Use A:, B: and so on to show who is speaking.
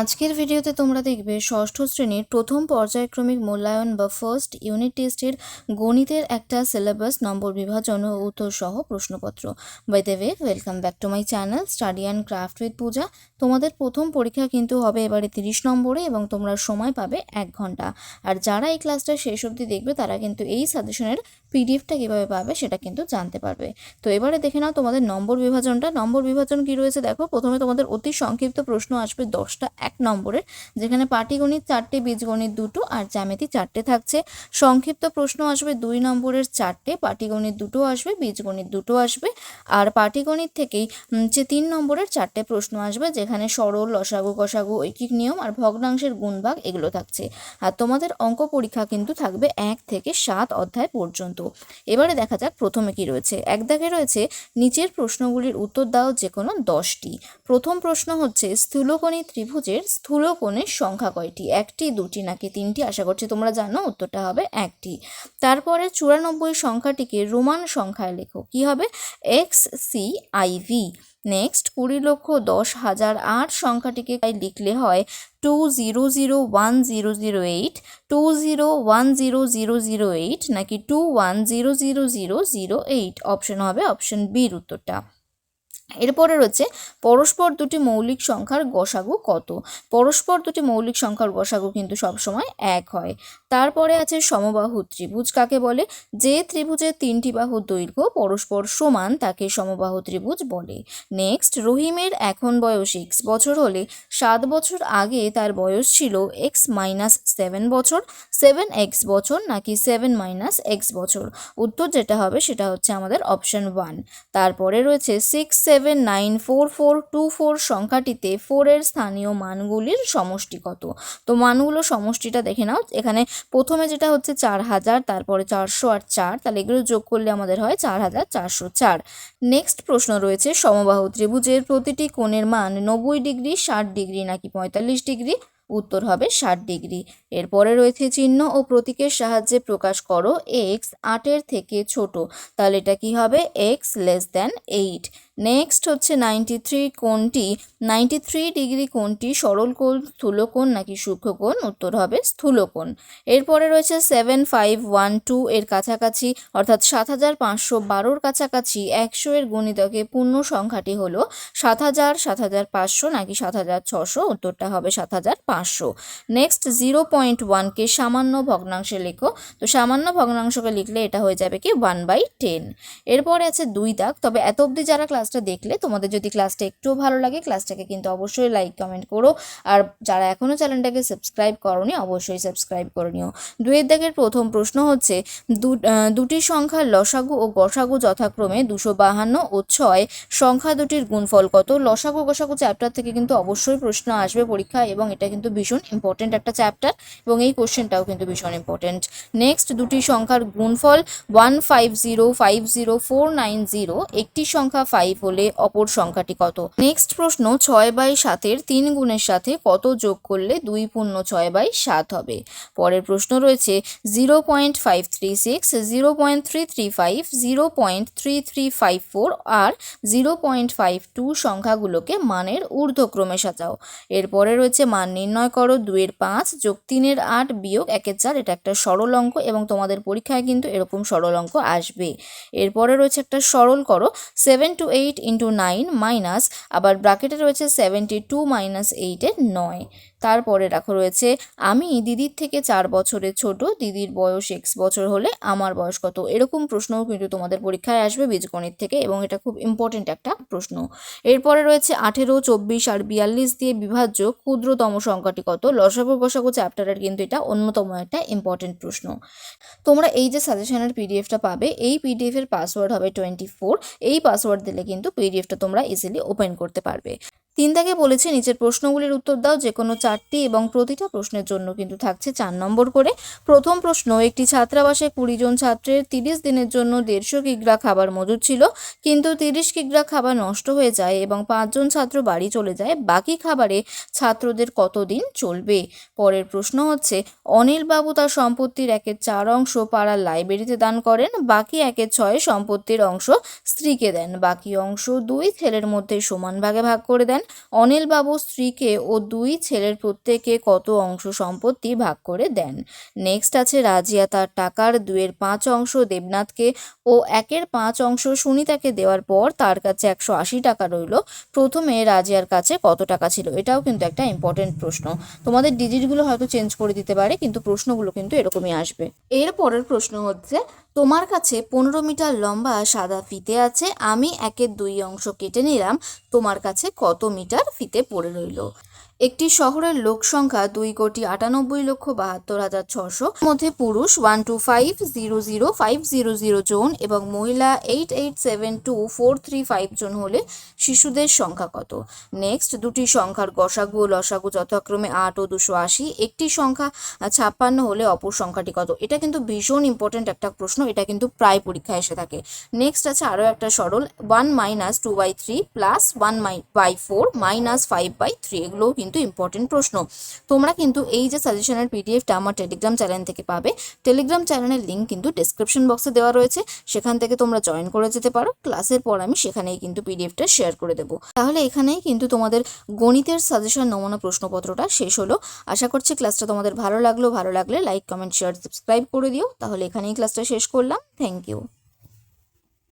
A: আজকের ভিডিওতে তোমরা দেখবে ষষ্ঠ শ্রেণির প্রথম পর্যায়ক্রমিক মূল্যায়ন বা ফার্স্ট ইউনিট টেস্টের গণিতের একটা সিলেবাস নম্বর বিভাজন ও উত্তর সহ প্রশ্নপত্র। By the way welcome back to my channel study and craft with Puja তোমাদের প্রথম পরীক্ষা কিন্তু হবে এবারে তিরিশ নম্বরে এবং তোমরা সময় পাবে এক ঘণ্টা। আর যারা এই ক্লাসটা শেষ অবধি দেখবে, তারা কিন্তু এই সাজেশনের পিডিএফটা কীভাবে পাবে সেটা কিন্তু জানতে পারবে। তো এবারে দেখে নাও তোমাদের নম্বর বিভাজনটা। নম্বর বিভাজন কি রয়েছে? দেখো, প্রথমে তোমাদের অতি সংক্ষিপ্ত প্রশ্ন আসবে দশটা এক নম্বরের, যেখানে পাটিগণিত চারটে বীজগণিত দুটো আর জ্যামিতি চারটে থাকছে। সংক্ষিপ্ত প্রশ্ন আসবে, দুই নম্বরের চারটে পাটিগণিত দুটো আসবে বীজগণিত দুটো আসবে আর পাটিগণিত থেকেই যে তিন নম্বরের চারটে প্রশ্ন আসবে, যেখানে সরল, লসাগু কষাগু ঐকিক নিয়ম আর ভগ্নাংশের গুণভাগ এগুলো থাকছে। আর তোমাদের অঙ্ক পরীক্ষা কিন্তু থাকবে এক থেকে সাত অধ্যায় পর্যন্ত। এবারে দেখা যাক প্রথমে কি রয়েছে। এক দাগে রয়েছে, নিচের প্রশ্নগুলির উত্তর দাও যে কোনো দশটি। প্রথম প্রশ্ন হচ্ছে, স্থূলকোণী ত্রিভুজের স্থূলকোণের সংখ্যা কয়টি? একটি, দুটি, নাকি তিনটি? আশা করছি তোমরা জানো, উত্তরটা হবে একটি। তারপরে চুরানব্বই সংখ্যাটিকে রোমান সংখ্যায় লেখো। কি হবে? X C I V next কুড়ি লক্ষ দশ হাজার আট সংখ্যাটিকে লিখলে হয় two zero zero one zero zero eight, two zero one zero zero zero eight, নাকি two one zero zero zero zero eight. Option হবে অপশন বির উত্তরটা। এরপরে রয়েছে, পরস্পর দুটি মৌলিক সংখ্যার গসাগু কত? পরস্পর দুটি মৌলিক সংখ্যার গসাগু কিন্তু সবসময় এক হয়। তারপরে আছে সমবাহু ত্রিভুজ, কাকে বলে? যে ত্রিভুজের তিনটি বাহু দৈর্ঘ্য পরস্পর সমান, তাকে সমবাহু ত্রিভুজ বলে। নেক্সট রহিমের এখন বয়স এক্স বছর হলে সাত বছর আগে তার বয়স ছিল এক্স মাইনাস সেভেন বছর সেভেন এক্স বছর নাকি সেভেন মাইনাস এক্স বছর? উত্তর যেটা হবে সেটা হচ্ছে আমাদের অপশন ওয়ান তারপরে রয়েছে six seven nine four four two four সংখ্যাটিতে ফোরের স্থানীয় মানগুলির সমষ্টি কত? তো মানগুলো সমষ্টিটা দেখে নাও। এখানে প্রথমে যেটা হচ্ছে চার হাজার, তারপরে চারশো আর চার, তাহলে এগুলো যোগ করলে আমাদের হয় চার হাজার চারশো চার। নেক্সট প্রশ্ন রয়েছে সমবাহু ত্রিভুজের প্রতিটি কোণের মান নব্বই ডিগ্রি, ষাট ডিগ্রি নাকি পঁয়তাল্লিশ ডিগ্রি? উত্তর হবে ষাট ডিগ্রি। এরপরে রয়েছে চিহ্ন ও প্রতীকের সাহায্যে প্রকাশ করো এক্স আটের থেকে ছোট। তাহলে এটা কি হবে? X less than eight next হচ্ছে নাইনটি থ্রি কোণটি। নাইনটি থ্রি ডিগ্রি কোণটি সরল কোণ স্থূলকোণ নাকি সূক্ষ্মকোণ উত্তর হবে স্থূলকোণ এরপরে রয়েছে সেভেন ফাইভ ওয়ান টু এর কাছাকাছি, অর্থাৎ সাত হাজার পাঁচশো বারোর কাছাকাছি একশো এর গণিতকে পূর্ণ সংখ্যাটি হলো সাত হাজার সাত হাজার পাঁচশো নাকি সাত হাজার ছশো, উত্তরটা হবে সাত হাজার পাঁচশো। নেক্সট জিরো পয়েন্ট ওয়ানকে সামান্য ভগ্নাংশে লেখো। তো সামান্য ভগ্নাংশকে লিখলে এটা হয়ে যাবে কি ওয়ান বাই টেন এরপরে আছে দুই দাগ। তবে এত অবধি যারা ক্লাসটা দেখলে তোমাদের যদি ক্লাসটা একটুও ভালো লাগে ক্লাসটাকে কিন্তু অবশ্যই লাইক কমেন্ট করো। আর যারা এখনও চ্যানেলটাকে সাবস্ক্রাইব করনি, অবশ্যই সাবস্ক্রাইব করে নিও। দুয়ের দাগের প্রথম প্রশ্ন হচ্ছে দুটি সংখ্যার লসাগু ও গসাগু যথাক্রমে দুশো বাহান্ন ও ছয় সংখ্যা দুটির গুণফল কত? লসাগু গসাগু চ্যাপ্টার থেকে কিন্তু অবশ্যই প্রশ্ন আসবে পরীক্ষা এবং এটা কিন্তু ভীষণ ইম্পর্টেন্ট একটা চ্যাপ্টার এবং এই কোশ্চেনটাও কিন্তু ভীষণ ইম্পর্টেন্ট নেক্সট দুটি সংখ্যার গুণফল one five zero five zero four nine zero একটি সংখ্যা ফাইভ হলে অপর সংখ্যাটি কত? নেক্সট প্রশ্ন, ছয় বাই সাতের তিন গুণের সাথে কত যোগ করলে দুই পূর্ণ ছয় বাই সাত হবে? পরের প্রশ্ন রয়েছে zero point five three six zero point three three five zero point three three five four আর জিরো পয়েন্ট ফাইভ টু সংখ্যাগুলোকে মানের ঊর্ধ্বক্রমে সাজাও। এরপরে রয়েছে, মান নির্ণয় করো দুয়ের পাঁচ যোগ তিনের আট বিয়োগ একের চার, এটা একটা সরল অঙ্ক এবং তোমাদের পরীক্ষায় কিন্তু এরকম সরল অঙ্ক আসবে। এরপরে রয়েছে একটা সরল করো seven two eight into nine minus আবার ব্রাকেটে রয়েছে সেভেন্টি টু মাইনাস এইটের নয়। তারপরে রাখো রয়েছে, আমি দিদির থেকে চার বছরের ছোট, দিদির বয়স এক্স বছর হলে আমার বয়স কত? এরকম প্রশ্নও কিন্তু তোমাদের পরীক্ষায় আসবে বীজগণিত থেকে এবং এটা খুব ইম্পর্টেন্ট একটা প্রশ্ন। এরপরে রয়েছে আঠেরো, চব্বিশ আর বিয়াল্লিশ দিয়ে বিভাজ্য ক্ষুদ্রতম সংখ্যাটি কত? লসাগু গসাগু চ্যাপ্টারের কিন্তু এটা অন্যতম একটা ইম্পর্টেন্ট প্রশ্ন। তোমরা এই যে সাজেশনের পিডিএফটা পাবে, এই পিডিএফের পাসওয়ার্ড হবে টোয়েন্টি ফোর এই পাসওয়ার্ড দিলে কিন্তু পিডিএফটা তোমরা ইজিলি ওপেন করতে পারবে। তিন দাগে বলেছে, নিচের প্রশ্নগুলির উত্তর দাও যে কোনো চারটি এবং প্রতিটা প্রশ্নের জন্য কিন্তু থাকছে চার নম্বর করে। প্রথম প্রশ্ন, একটি ছাত্রাবাসে কুড়ি জন ছাত্রের তিরিশ দিনের জন্য দেড়শো কিগ্রা খাবার মজুদ ছিল, কিন্তু তিরিশ কিগ্রা খাবার নষ্ট হয়ে যায় এবং পাঁচজন ছাত্র বাড়ি চলে যায়, বাকি খাবারে ছাত্রদের কতদিন চলবে? পরের প্রশ্ন হচ্ছে, অনিল বাবু তার সম্পত্তির একের চার অংশ পাড়ার লাইব্রেরিতে দান করেন, বাকি একের ছয় সম্পত্তির অংশ স্ত্রীকে দেন, বাকি অংশ দুই ছেলের মধ্যে সমান ভাগে ভাগ করে দেন। অনিলবাবু স্ত্রীকে ও দুই ছেলের প্রত্যেকে কত অংশ সম্পত্তি ভাগ করে দেন? নেক্সট আছে রাজিয়া। তার টাকার দুয়ের পাঁচ অংশ দেবনাথকে ও একের পাঁচ অংশ সুনিতাকে দেওয়ার পর তার কাছে একশো আশি টাকা রইল। প্রথমে রাজিয়ার কাছে কত টাকা ছিল? এটাও কিন্তু একটা ইম্পর্টেন্ট প্রশ্ন। তোমাদের ডিজিটগুলো হয়তো চেঞ্জ করে দিতে পারে, কিন্তু প্রশ্নগুলো কিন্তু এরকমই আসবে। এর পরের প্রশ্ন হচ্ছে তোমার কাছে পনেরো মিটার লম্বা সাদা ফিতে আছে, আমি একের দুই অংশ কেটে নিলাম, তোমার কাছে কত মিটার ফিতে পড়ে রইল? একটি শহরের লোক সংখ্যা দুই কোটি আটানব্বই লক্ষ বাহাত্তর হাজার ছশো। মধ্যে পুরুষ one two five zero zero five zero zero জন এবং মহিলা eight eight seven two four three five জন হলে শিশুদের সংখ্যা কত? নেক্সট দুটি সংখ্যার গসাগু ও লসাগু যথাক্রমে আট ও দুশো আশি। একটি সংখ্যা ছাপ্পান্ন হলে অপর সংখ্যাটি কত? এটা কিন্তু ভীষণ ইম্পর্টেন্ট একটা প্রশ্ন, এটা কিন্তু প্রায় পরীক্ষায় এসে থাকে। নেক্সট আছে আরও একটা সরল one minus two by three plus one my by four minus five by three এগুলোও কিন্তু ইম্পর্টেন্ট প্রশ্ন। তোমরা কিন্তু এই যে সাজেশনের পিডিএফটা আমার টেলিগ্রাম চ্যানেল থেকে পাবে। টেলিগ্রাম চ্যানেলের লিঙ্ক কিন্তু ডিসক্রিপশন বক্সে দেওয়া রয়েছে। সেখান থেকে তোমরা জয়েন করে যেতে পারো। ক্লাসের পর আমি সেখানেই কিন্তু পিডিএফটা শেয়ার করে দেবো। তাহলে এখানেই কিন্তু তোমাদের গণিতের সাজেশন নমুনা প্রশ্নপত্রটা শেষ হলো। আশা করছি ক্লাসটা তোমাদের ভালো লাগল। ভালো লাগলে লাইক কমেন্ট শেয়ার সাবস্ক্রাইব করে দিও। তাহলে এখানেই ক্লাসটা শেষ করলাম। Thank you